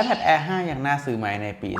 iPad Air 5 ยังน่าซื้อไหมในปี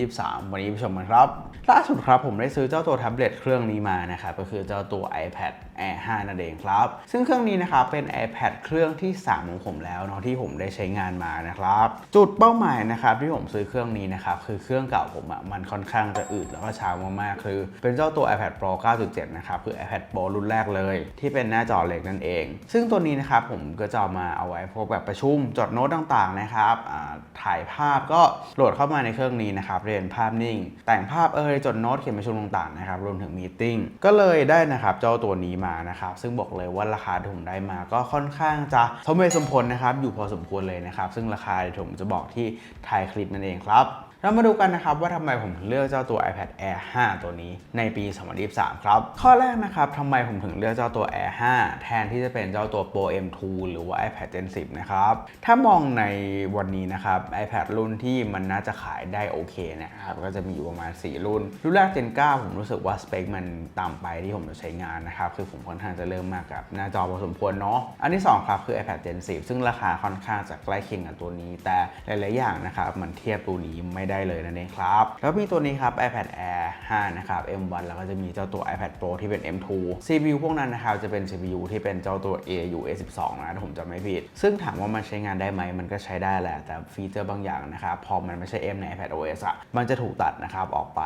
2023 วันนี้ไปชมกันครับ ล่าสุดครับผมได้ซื้อเจ้าตัวแท็บเล็ตเครื่องนี้มานะครับ ก็คือเจ้าตัว iPad Air 5 นั่นเองครับ ซึ่งเครื่องนี้นะครับเป็น iPad เครื่องที่ 3 ของผมแล้วเนาะที่ผมได้ใช้งานมานะครับ จุดเป้าหมายนะครับที่ผมซื้อเครื่องนี้นะครับ คือเครื่องเก่าผมอะมันค่อนข้างจะอืดแล้วก็ช้ามากๆคือ เป็นเจ้าตัว iPad Pro 9.7 นะครับ คือ iPad Pro รุ่นแรกเลย ที่เป็นหน้าจอเล็กนั่นเอง ซึ่งตัวนี้นะครับผมก็จะเอามาเอาไว้พวกแบบประชุมจดโน้ตต่างๆนะครับอ่าถ่ายภาพก็โหลดเข้ามาในเครื่องนี้นะครับเรียนภาพนิ่ง แต่งภาพเอยจดโน้ตเขียนประชุมต่างๆนะครับรวมถึงมีติ้งก็เลยได้นะครับเจ้าตัวนี้มานะครับซึ่งบอกเลยว่าราคาที่ผมได้มาก็ค่อนข้างจะสมเหตุสมผลนะครับอยู่พอสมควรเลยนะครับซึ่งราคาที่ผมจะบอกที่ทายคลิปนั่นเองครับ เรามาดูกันนะครับว่าทำไมผมถึงเลือกเจ้าตัว iPad Air 5 ตัวนี้ในปี 2023 ครับ ข้อแรกนะครับทำไมผมถึงเลือกเจ้าตัว Air 5 แทนที่จะเป็นเจ้าตัว Pro M2 หรือว่า iPad Gen 10 นะครับ ถ้ามองในวันนี้นะครับ iPad รุ่นที่มันน่าจะขายได้โอเคนะครับ ก็จะมีอยู่ประมาณ 4 รุ่น รุ่นแรก Gen 9 ผมรู้สึกว่าสเปคมันต่ำไปที่ผมจะใช้งานนะครับ คือผมค่อนข้างจะเริ่มมากกับ หน้าจอพอสมควรเนาะ อันที่ 2 ครับคือ iPad Gen 10 ซึ่งราคาค่อนข้างจะใกล้เคียงกับตัวนี้ แต่หลาย ๆ อย่างนะครับมันเทียบตัวนี้ไม่ได้เลยนั่นเองครับ แล้วมีตัวนี้ครับ iPad Air 5 นะครับ M1 แล้วก็จะมีเจ้าตัว iPad Pro ที่เป็น M2 CPU พวกนั้นนะครับจะเป็น CPU ที่เป็นเจ้าตัว AU A12 นะถ้าผมจำไม่ผิด ซึ่งถามว่ามันใช้งานได้ไหมมันก็ใช้ได้แหละ แต่ฟีเจอร์บางอย่างนะครับพอมันไม่ใช่ M ใน iPad OS อะมันจะถูกตัดนะครับออกไป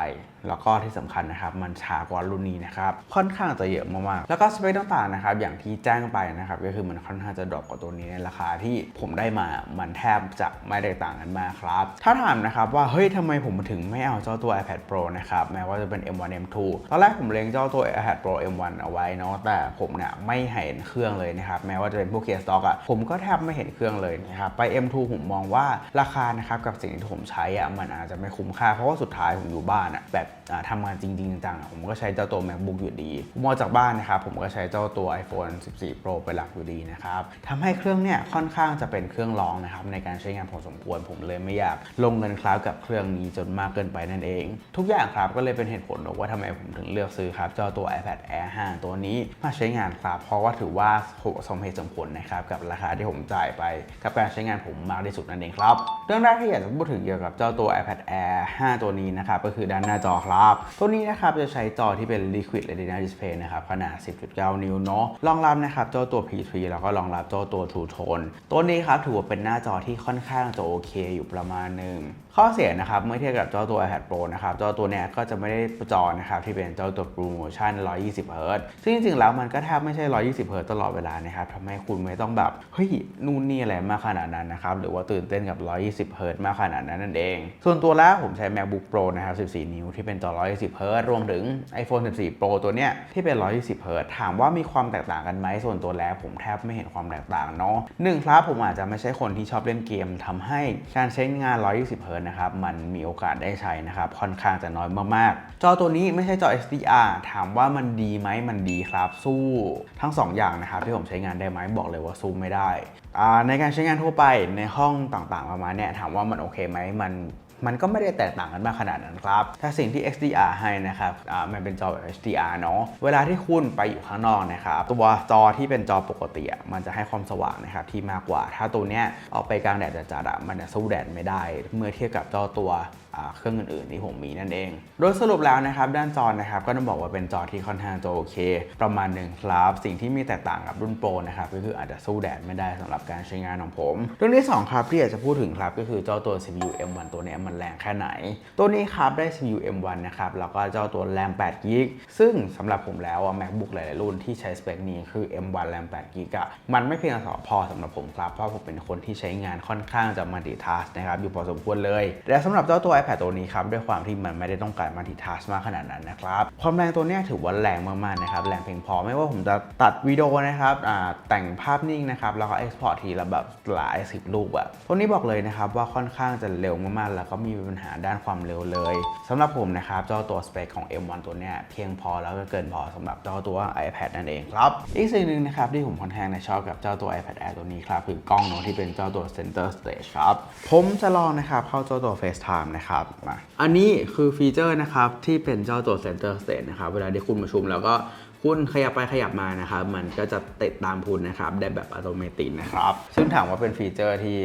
แล้วก็ที่สำคัญนะครับมันช้ากว่ารุ่นนี้นะครับค่อนข้างจะเยอะมากๆแล้วก็สเปคต่างๆนะครับอย่างที่แจ้งไปนะครับก็คือมันค่อนข้างจะดรอปกว่าตัวนี้ในราคาที่ผมได้มามันแทบจะไม่ได้ต่างกันมากครับถ้าถามนะครับว่าเฮ้ยทำไมผมถึงไม่เอาเจ้าตัว iPad Pro นะครับแม้ว่าจะเป็น M1 M2 ตอนแรกผมเล็งเจ้าตัว iPad Pro M1 เอาไว้เนาะแต่ผมเนี่ยไม่เห็นเครื่องเลยนะครับแม้ว่าจะเป็นพวกเคสต็อกอะผมก็แทบไม่เห็นเครื่องเลยนะครับไป M2 ผมมองว่าราคานะครับกับสิ่งที่ผมใช้อะมันอาจจะไม่คุ้มค่าเพราะว่าสุดท้ายผมอยู่บ้านอะแบบทำงานจริง ๆ จังๆผมก็ใช้เจ้าตัว MacBook อยู่ดีมอจากบ้านนะครับผมก็ใช้เจ้าตัว iPhone 14 Pro เป็นหลักอยู่ดีนะครับทำให้เครื่องเนี่ยค่อนข้างจะเป็นเครื่องรองนะครับในการใช้งานพอสมควรผมเลยไม่อยากลงเงินคลาวกับเครื่องนี้จนมากเกินไปนั่นเอง ทุกอย่างครับก็เลยเป็นเหตุผลว่าทำไมผมถึงเลือกซื้อครับเจ้าตัว iPad Air 5 ตัวนี้มาใช้งานครับ เพราะว่าถือว่าสมเหตุสมผลนะครับกับราคาที่ผมจ่ายไป กับการใช้งานผมมากที่สุดนั่นเองครับเรื่องแรกที่อยากจะพูดถึงเกี่ยวกับเจ้าตัว iPad Air 5 ตัวนี้นะครับก็คือด้านหน้าจอครับ ตัวนี้นะครับจะใช้จอที่เป็น Liquid Retina Display นะครับ ขนาด 10.9 นิ้วเนาะรองรับนะครับเจ้าตัว P3 แล้วก็รองรับเจ้าตัว True Tone ตัวนี้ครับถือว่าเป็นหน้าจอที่ค่อนข้างจะโอเคอยู่ประมาณหนึ่ง ข้อเสียนะครับเมื่อเทียบกับเจ้าตัว iPad Pro นะครับเจ้าตัวเนี้ยก็จะไม่ได้จอนะครับที่เป็นเจ้าตัว True Motion 120 Hz ซึ่งจริงๆแล้วมันก็แทบไม่ใช่ 120 Hz ตลอดเวลานะครับทำให้คุณไม่ต้องแบบเฮ้ยนู่นนี่อะไรมากขนาดนั้นนะครับหรือว่าตื่นเต้นกับ 120 Hz มากขนาดนั้นนั่นเอง ส่วนตัวแล้วผมใช้ MacBook Pro นะครับ 14 นิ้วที่เป็นจอ 120 Hz รวมถึง iPhone 14 Pro ตัวเนี้ยที่เป็น 120 Hz ถามว่ามีความแตกต่างกันไหมส่วนตัวแล้วผมแทบไม่เห็นความแตกต่างเนาะหนึ่งครับผมอาจจะไม่ใช่คนที่ชอบเล่นเกมทำให้การใช้งาน 120 Hz นะครับมันมีโอกาสได้ใช้นะครับค่อนข้างจะน้อยมากๆ จอตัวนี้ไม่ใช่จอ HDR ถามว่ามันดีไหมมันดีครับสู้ ทั้งสองอย่างนะครับที่ผมใช้งานได้ไหมบอกเลยว่าสู้ไม่ได้ ในการใช้งานทั่วไปในห้องต่างๆประมาณเนี้ยถามว่ามันโอเคไหมมัน มันก็ไม่ได้แตกต่างกันมากขนาดนั้นครับ ถ้าสิ่งที่ XDR ให้นะครับมันเป็นจอแบบ HDR เนาะ เวลาที่คุณไปอยู่ข้างนอกนะครับ ตัวจอที่เป็นจอปกติมันจะให้ความสว่างนะครับที่มากกว่า ถ้าตัวเนี้ยออกไปกลางแดดจัดๆอะมันจะสู้แดดไม่ได้ เมื่อเทียบกับจอตัวเครื่องอื่นๆที่ผมมีนั่นเอง โดยสรุปแล้วนะครับด้านจอนะครับก็ต้องบอกว่าเป็นจอที่ค่อนข้างจะโอเค ประมาณหนึ่งครับ สิ่งที่มีแตกต่างกับรุ่นโปรนะครับก็คืออาจจะสู้แดดไม่ได้สำหรับการใช้งานของผม เรื่องที่สองครับที่อยากจะพูดถึงครับก็คือจ้าตัว CPU M1 ตัวเนี้ยมันแรงแค่ไหน ตัวนี้ครับได้ CPU M1 นะครับ แล้วก็เจ้าตัวแรม8 g b ซึ่งสำหรับผมแล้วอะ MacBook หลายๆรุ่นที่ใช้สเปคนี้คือ M1 แรม8 g b อะมันไม่เพียงพอสำหรับผมครับ เพราะผมเป็นคนที่ใช้งานค่อนข้างจะ multitask นะครับ อยู่พอสมควรเลยแต่สำหรับเจ้าตัว iPad ตัวนี้ครับด้วยความที่มันไม่ได้ต้องการ multitask มากขนาดนั้นนะครับ ความแรงตัวนี้ถือว่าแรงมากๆนะครับ แรงเพียงพอไม่ว่าผมจะตัดวิดีโอนะครับอ่าแต่งภาพนิ่งนะครับแล้วก็ export ทีละแบบหลายสิบรูปอะตัวนี้บอกเลยนะครับว่าค่อนข้างจะเร็วมากๆแล้วก็ไมมีปัญหาด้านความเร็วเลยสำหรับผมนะครับเจ้าตัวสเปคของ M1 ตัวเนี้ยเพียงพอแล้วก็เกินพอสำหรับเจ้าตัว iPad นั่นเองครับ อีกสิ่งหนึ่งนะครับที่ผมค่อนข้างในชอบกับเจ้าตัว iPad Air ตัวนี้ครับคือกล้องเนาะที่เป็นเจ้าตัว Center Stage ครับผมจะลองนะครับเข้าเจ้าตัว FaceTime นะครับมาอันนี้คือฟีเจอร์นะครับที่เป็นเจ้าตัว Center Stage นะครับเวลาที่คุณประชุมแล้วก็คุณขยับไปขยับมานะครับมันก็จะติดตามคุณนะครับได้แบบอัตโนมัตินะครับ ซึ่งถามว่าเป็นฟีเจอร์ที่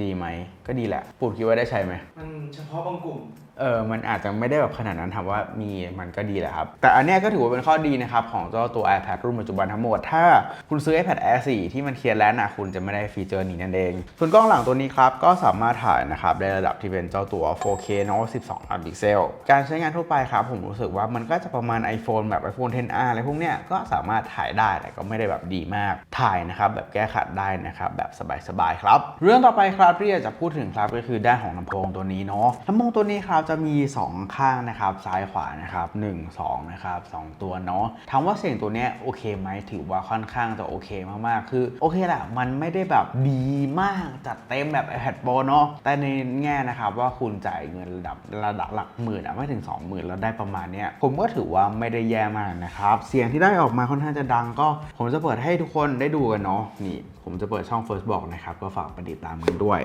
ดีไหมก็ดีแหละปูดคิดว่าได้ใช้ไหมมันเฉพาะบางกลุ่ม เออมันอาจจะไม่ได้แบบขนาดนั้นถามว่ามีมันก็ดีแหละครับ แต่อันเนี้ยก็ถือว่าเป็นข้อดีนะครับ ของเจ้าตัว iPad รุ่นปัจจุบันทั้งหมด ถ้าคุณซื้อ iPad Air 4 ที่มันเคลียร์แล้วนะคุณจะไม่ได้ฟีเจอร์นี้นั่นเอง ส่วนกล้องหลังตัวนี้ครับ ก็สามารถถ่ายนะครับในระดับที่เป็นเจ้าตัว 4K เนอะ12ล้านพิกเซล การใช้งานทั่วไปครับ ผมรู้สึกว่ามันก็จะประมาณ iPhone แบบ iPhone 10R อะไรพวกเนี้ยก็สามารถถ่ายได้แต่ก็ไม่ได้แบบดีมากถ่ายนะครับแบบแก้ขัดได้นะครับแบบสบายๆครับ เรื่องต่อไปครับที่อยากจะพูดถึงครับก็คือด้านของลำโพงตัวนี้เนาะลำโพงตัวนี้ครับจะมี 2 ข้างนะครับ ซ้ายขวานะครับ1 2นะครับ2ตัวเนาะถามว่าเสียงตัวเนี้ยโอเคไหมถือว่าค่อนข้างจะโอเคมากๆ คือโอเคแหละมันไม่ได้แบบดีมากจัดเต็มแบบ iPad Pro เนาะแต่ในแง่นะครับว่าคุณจ่ายเงินระดับระดับหลักหมื่นอะไม่ถึง 20,000 แล้วได้ประมาณเนี้ยผมก็ถือว่าไม่ได้แย่มากนะครับ เสียงที่ได้ออกมาค่อนข้างจะดังก็ ผมจะเปิดให้ทุกคนได้ดูกันเนาะนี่ ผมจะเปิดช่อง First Block นะครับ ก็ฝากไปติดตามกันด้วย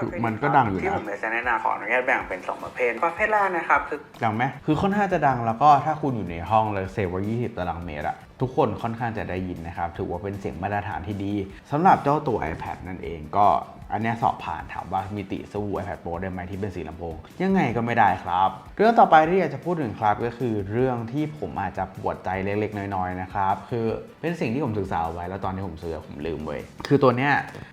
คือมันก็ดังอยู่นะ ที่ผมเลยจะแนะนำขออนุญาตแบ่งเป็น 2 ประเภท ประเภทแรกนะครับคือดังไหมคือค่อนข้างจะดังแล้วก็ถ้าคุณอยู่ในห้องเลยเซฟไว้20 ตารางเมตรอะทุกคนค่อนข้างจะได้ยินนะครับ ถือว่าเป็นเสียงมาตรฐานที่ดีสำหรับเจ้าตัว iPad นั่นเองก็ อันนี้สอบผ่านถามว่ามีติสู้ iPad Pro ได้ไหมที่เป็นสีลำโพง ยังไงก็ไม่ได้ครับ เรื่องต่อไปที่อยากจะพูดถึงครับก็คือเรื่องที่ผมอาจจะปวดใจเล็กๆ น้อยๆนะครับคือเป็นสิ่งที่ผมศึกษาไว้แล้วตอนที่ผมซื้อผมลืมเว้ยคือตัวเนี้ย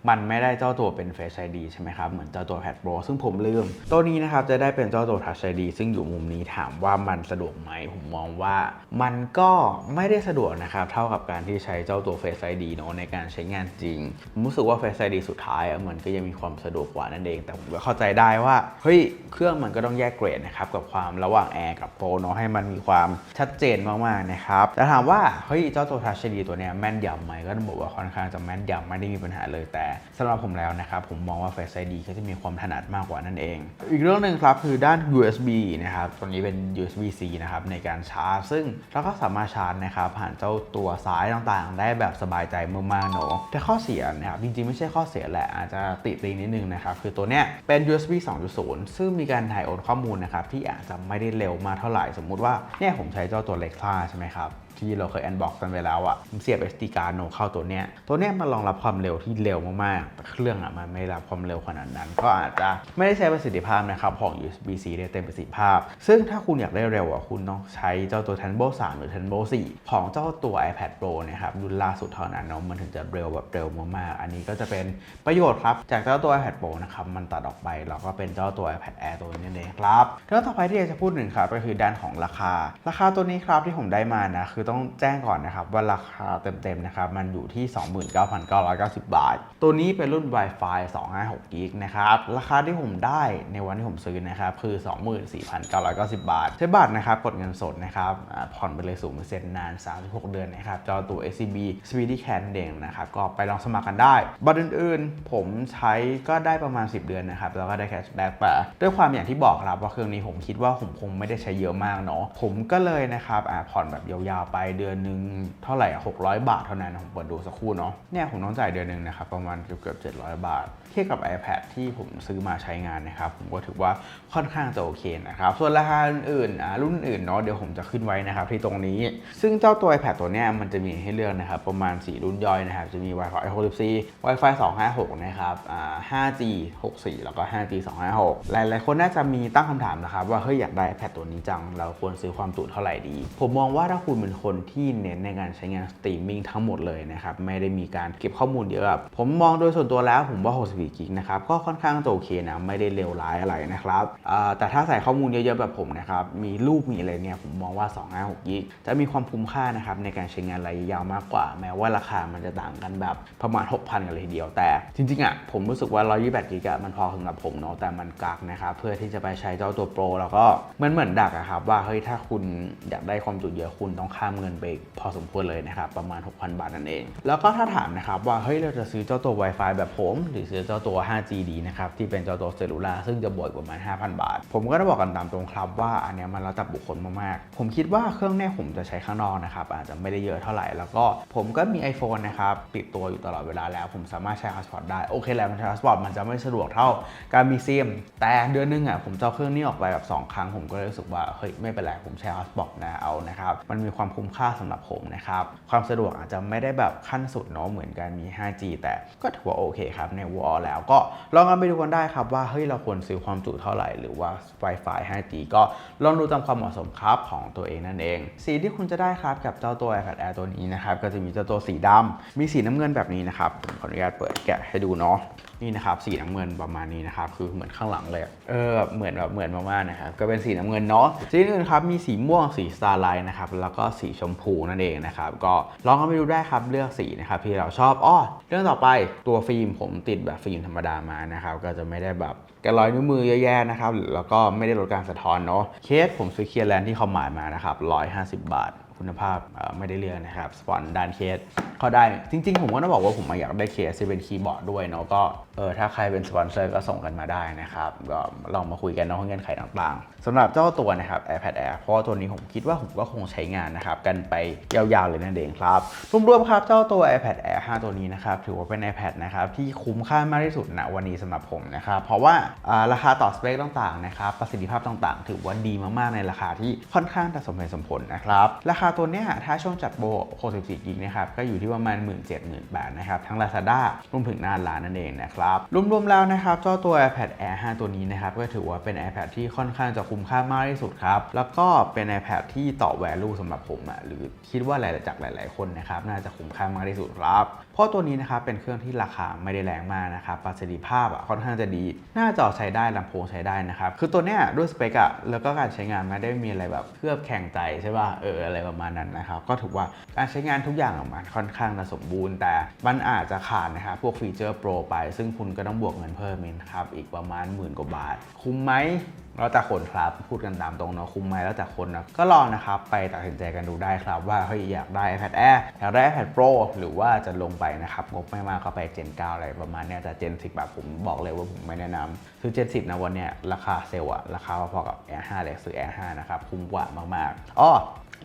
มันไม่ได้เจ้าตัวเป็น Face ID ใช่ไหมครับเหมือนเจ้าตัว iPad Pro ซึ่งผมลืม ตัวนี้นะครับจะได้เป็นเจ้าตัว Touch ID ซึ่งอยู่มุมนี้ถามว่ามันสะดวกไหมผมมองว่า มันก็ไม่ได้สะดวกนะครับเท่ากับการที่ใช้เจ้าตัว Face ID เนอะในการใช้งานจริงผมรู้สึกว่า Face ID สุดท้ายอะมันก็ยังมีความสะดวกกว่านั่นเอง แต่ผมก็เข้าใจได้ว่าเฮ้ยเครื่องมันก็ต้องแยกเกรดนะครับกับความระหว่าง Air กับ Pro เนอะให้มันมีความชัดเจนมากๆนะครับแต่ถามว่าเฮ้ยเจ้าตัว Touch ID ตัวเนี้ยแม่นยำไหมก็ต้องบอกว่าค่อนข้างจะแม่นยำไม่ได้มีปัญหาเลย แต่สำหรับผมแล้วนะครับผมมองว่า Face ID ก็จะมีความถนัดมากกว่านั่นเอง อีกเรื่องหนึ่งครับคือด้าน USB นะครับตัวนี้เป็น USB-C นะครับในการชาร์จ ซึ่งเราก็สามารถชาร์จนะครับผ่านเจ้าตัวสายต่างๆ ได้แบบสบายใจมากๆเนอะแต่ข้อเสียนะครับจริงๆไม่ใช่ข้อเสียแหละอาจจะติดตีนิดนึงนะครับ คือตัวเนี้ยเป็น USB 2.0 ซึ่งมีการถ่ายโอนข้อมูลนะครับที่อาจจะไม่ได้เร็วมากเท่าไหร่ สมมุติว่าเนี่ยผมใช้เจ้าตัวเล็กฟาใช่ไหมครับ ที่เราเคย unbox กันไปแล้วอะ่ะเสียบ SD card โนเข้าตัวเนี้ย ตัวเนี้ยมันรองรับความเร็วที่เร็วมากๆ แต่เครื่องอะ่ะมันไม่รับความเร็วขนาดนั้น ก็อาจจะไม่ได้ใช้ประสิทธิภาพนะครับของ USB-C ได้เต็มประสิทธิภาพ ซึ่งถ้าคุณอยากได้เร็วอะคุณต้องใช้เจ้าตัว Thunderbolt 3 หรือ Thunderbolt 4 ของเจ้าตัว iPad Pro นะครับรุ่นล่าสุดเท่านั้นเนาะมันถึงจะเร็วแบบเร็วมากๆ อันนี้ก็จะเป็นประโยชน์ครับจากเจ้าตัว iPad Pro นะครับมันตัดออกไปแล้วก็เป็นเจ้าตัว iPad Air ตัวนี้เองครับเรื่องต่อไปที่อยากจะพูดถึงครับก็คือด้านของราคา ราคาตัวนี้ครับที่ผมได้มานะคือต้องแจ้งก่อนนะครับว่าราคาเต็มๆนะครับมันอยู่ที่ 29,990 บาท ตัวนี้เป็นรุ่น Wi-Fi 256 g b นะครับราคาที่ผมได้ในวันที่ผมซื้อนะครับคือ 24,990 บาท ใช้บัตรนะครับกดเงินสดนะครับผ่อนไปเลยสูงเปอร์เซ็นต์นาน 36 เดือนนะครับจอตัว SCB Speedy Can เด้งนะครับก็ไปลองสมัครกันได้ บัตรอื่นๆ ผมใช้ก็ได้ประมาณ 10 เดือนนะครับแล้วก็ได้แคชแบ็กไปด้วยความอย่างที่บอกครับว่าเครื่องนี้ผมคิดว่าผมคงไม่ได้ใช้เยอะมากเนาะผมก็เลยนะครับผ่อนแบบยาวๆไปเดือนหนึ่งเท่าไหร่อะ600บาทเท่านั้นผมเปิดดูสักครู่เนาะเนี่ยผมต้องจ่ายเดือนหนึ่งนะครับประมาณเกือบๆ700บาทเทียบกับ iPad ที่ผมซื้อมาใช้งานนะครับ ผมก็ถือว่าค่อนข้างจะโอเคนะครับ ส่วนราคาอื่นๆอ่ารุ่นอื่นเนาะเดี๋ยวผมจะขึ้นไว้นะครับที่ตรงนี้ ซึ่งเจ้าตัว iPad ตัวนี้มันจะมีให้เลือกนะครับ ประมาณ 4 รุ่นย่อยนะครับ จะมี Wi-Fi 64 Wi-Fi 256 นะครับอ่า 5G 64 แล้วก็ 5G 256 หลายๆ คนน่าจะมีตั้งคำถามนะครับ ว่าเฮ้ยอยากได้ iPad ตัวนี้จัง เราควรซื้อความจุเท่าไหร่ดี ผมมองว่าถ้าคุณเป็นคนที่เน้นในการใช้งานสตรีมมิ่งทั้งหมดเลยนะครับไม่ได้มีการเก็บข้อมูลเยอะผมมองโดยส่วนตัวแล้วผมว่า64กิกนะครับก็ค่อนข้างจะโอเคนะไม่ได้เลวร้ายอะไรนะครับแต่ถ้าใส่ข้อมูลเยอะๆแบบผมนะครับมีรูปมีอะไรเนี่ยผมมองว่า 256กิกจะมีความคุ้มค่านะครับในการใช้งานระยะยาวมากกว่า แม้ว่าราคามันจะต่างกันแบบประมาณ 6,000 กันเลยทีเดียวแต่ จริงๆอะผมรู้สึกว่า 128กิกะมันพอสำหรับผมเนาะแต่มันกักนะครับเพื่อที่จะไปใช้เจ้าตัวโปรแล้วก็มันเหมือนดักอะครับว่าเฮ้ยถ้าคุณอยากได้ความจุเยอะคุณต้องข้ามเงินไปพอสมควรเลยนะครับประมาณ 6,000 บาทนั่นเอง แล้วก็ถ้าถามนะครับว่าเฮ้ยเราจะซื้อเจ้าตัว Wi-Fi แบบผม หรือซื้อเจ้าตัว 5G ดีนะครับที่เป็นเจ้าตัวเซลลูล่าซึ่งจะบวกประมาณ 5,000 บาท ผมก็ต้องบอกกันตามตรงครับว่าอันเนี้ยมันแล้วแต่บุคคลมากๆ ผมคิดว่าเครื่องเนี้ผมจะใช้ข้างนอกนะครับอาจจะไม่ได้เยอะเท่าไหร่ แล้วก็ผมก็มี iPhone นะครับติดตัวอยู่ตลอดเวลาแล้ว ผมสามารถใช้ Hotspot ได้โอเคแหละมันใช้ Hotspot มันจะไม่สะดวกเท่าการมีซิมแต่เดือนหนึงอะผมเจะเอาเครื่องนี้ออกไปแบบสองครั้งผมก็เลยรู้สึกว่าเฮ้ยไม่เป็นไรผมใช้ Hotspot นะเอานะครับมันมีความคุ้มค่าสำหรับผมนะครับความสะดวกอาจจะไม่ได้แบบขั้นสุดเนาะเหมือนกันมี 5G แต่ก็ถือว่าโอเคครับในวอลแล้ว ก็ลองกันไปดูกันได้ครับว่าเฮ้ยเราควรซื้อความจุเท่าไหร่ หรือว่า Wi-Fi 5G ก็ลองดูตามความเหมาะสมครับของตัวเองนั่นเอง สีที่คุณจะได้ครับกับเจ้าตัว iPad Air ตัวนี้นะครับก็จะมีเจ้าตัวสีดำมีสีน้ำเงินแบบนี้นะครับผมขออนุญาตเปิดแกะให้ดูเนาะ นี่นะครับสีน้ำเงินประมาณนี้นะครับคือเหมือนข้างหลังเลยเออแบบเหมือนแบบเหมือนมากๆนะครับก็เป็นสีน้ำเงินเนาะสีอื่นครับมีสีม่วงสีสตาร์ไลน์นะครับแล้วก็สีชมพูนั่นเองนะครับก็ลองเข้าไปดูได้ครับเลือกสีนะครับที่เราชอบอ้อเรื่องต่อไปตัวฟิล์มผมติดแบบฟิล์มธรรมดามานะครับก็จะไม่ได้แบบแกะรอยนิ้วมือเยอะแยะนะครับแล้วก็ไม่ได้ลดการสะท้อนเนาะเคสผมซื้อเคียร์แลนที่เขาหมายมานะครับ150 บาท คุณภาพไม่ได้เลือกนะครับสปอนด้านเคสเขาได้จริง ๆ ผมก็ต้องบอกว่าผมอยากได้เคสที่เป็นคีย์บอร์ดด้วยเนาะก็เออถ้าใครเป็นสปอนเซอร์ก็ส่งกันมาได้นะครับก็ลองมาคุยกันเนาะเงื่อนไขต่างๆสำหรับเจ้าตัวนะครับ iPad Air เพราะว่าตัวนี้ผมคิดว่าผมก็คงใช้งานนะครับกันไปยาวๆเลยนั่นเองครับรวมๆครับเจ้าตัว iPad Air 5 ตัวนี้นะครับถือว่าเป็น iPad นะครับที่คุ้มค่ามากที่สุดณวันนี้สำหรับผมนะครับเพราะว่าอ่าราคาต่อสเปคต่างๆนะครับประสิทธิภาพต่างๆ ถือว่าดีมากๆในราคาที่ค่อนข้างจะสมเหตุสมผลนะครับราคาตัวเนี้ยถ้าช่วงจัดโบ64กิกนะครับก็อยู่ที่ประมาณ 1 7 0 0 0 0 บาทนะครับทั้ง Lazada รวมถึงหน้าร้านนั่นเองนะครับรวมๆแล้วนะครับเจ้าตัว iPad Air 5 ตัวนี้นะครับก็ถือว่าเป็น iPad ที่ค่อนข้างจะคุ้มค่ามากที่สุดครับแล้วก็เป็น iPad ที่ต่อ value สำหรับผมอะหรือคิดว่าหลายๆจากหลาย ๆคนนะครับน่าจะคุ้มค่ามากที่สุดครับ เพราะตัวนี้นะครับเป็นเครื่องที่ราคาไม่ได้แรงมากนะครับประสิทธิภาพอะค่อนข้างจะดี หน้าจอใช้ได้ลำโพงใช้ได้นะครับ คือตัวเนี้ยด้วยสเปคอะแล้วก็การใช้งานไม่ได้มีอะไรแบบเคลือบแข่งใจใช่ป่ะเอออะไรประมาณนั้นนะครับ ก็ถือว่าการใช้งานทุกอย่างอะมันค่อนข้างจะสมบูรณ์ แต่มันอาจจะขาดนะครับพวกฟีเจอร์โปรไป ซึ่งคุณก็ต้องบวกเงินเพิ่มอีกนะครับอีกประมาณหมื่นกว่าบาท คุ้มไหม แล้วแต่คนครับพูดกันตามตรงเนาะคุ้มไหมแล้วแต่คนนะก็ลองนะครับไปตัดสินใจกันดูได้ครับ ว่าเฮ้ยอยากได้ iPad Air อยากได้ iPad Pro หรือว่าจะลงไปนะครับงบไม่มากก็ไป Gen 9 อะไรประมาณเนี้ยแต่ Gen 10แบบผมบอกเลยว่าผมไม่แนะนำซื้อ Gen 10นะวันเนี้ยราคาเซลล์อะราคาพอๆกับ Air 5เลยซื้อ Air 5นะครับคุ้มกว่ามากๆอ้อ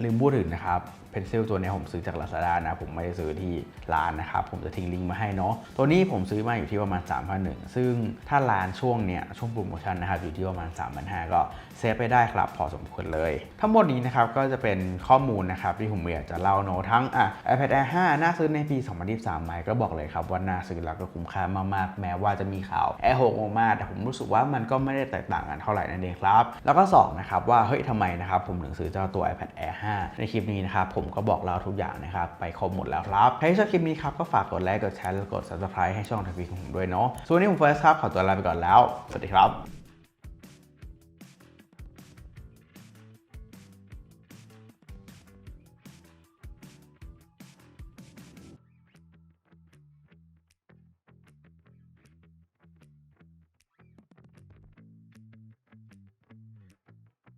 ลืมพูดถึงนะครับ เพนซิลตัวนี้ผมซื้อจาก Lazada นะ ผมไม่ได้ซื้อที่ร้านนะครับ ผมจะทิ้งลิงก์มาให้เนาะตัวนี้ผมซื้อมาอยู่ที่ประมาณ3 0 0 1ซึ่งถ้าร้านช่วงเนี้ยช่วงโปรโมชั่นนะครับอยู่ที่ประมาณ3 5 0 0ก็เซฟไปได้ครับพอสมควรเลย ทั้งหมดนี้นะครับก็จะเป็นข้อมูลนะครับที่ผมอยากจะเล่าเนาะทั้งอะ iPad Air 5 น่าซื้อในปี 2023ไหมก็บอกเลยครับว่าน่าซื้อแล้วก็คุ้มค่ามากๆ แม้ว่าจะมีข่าว Air 6ออกมาแต่ผมรู้สึกว่ามันก็ไม่ได้แตกต่างกันเท่าไหร่นั่นเองครับแล้วก็สองนะครับว่าเฮ้ยทำไมนะครับผมถึงซื้อเจ้าตัว iPad Air 5 ในคลิปนี้นะครับผมมก็บอกเล่าทุกอย่างนะครับ ไปครบหมดแล้วครับใครชอบคลิปนี้ครับก็ฝากกดไลค์กดแชร์และกด subscribe ให้ช่องทวีของผมด้วยเนาะส่วนนี้ผมเฟิร์สครับขอตัวลาไปก่อนแล้ว สวัสดีครับ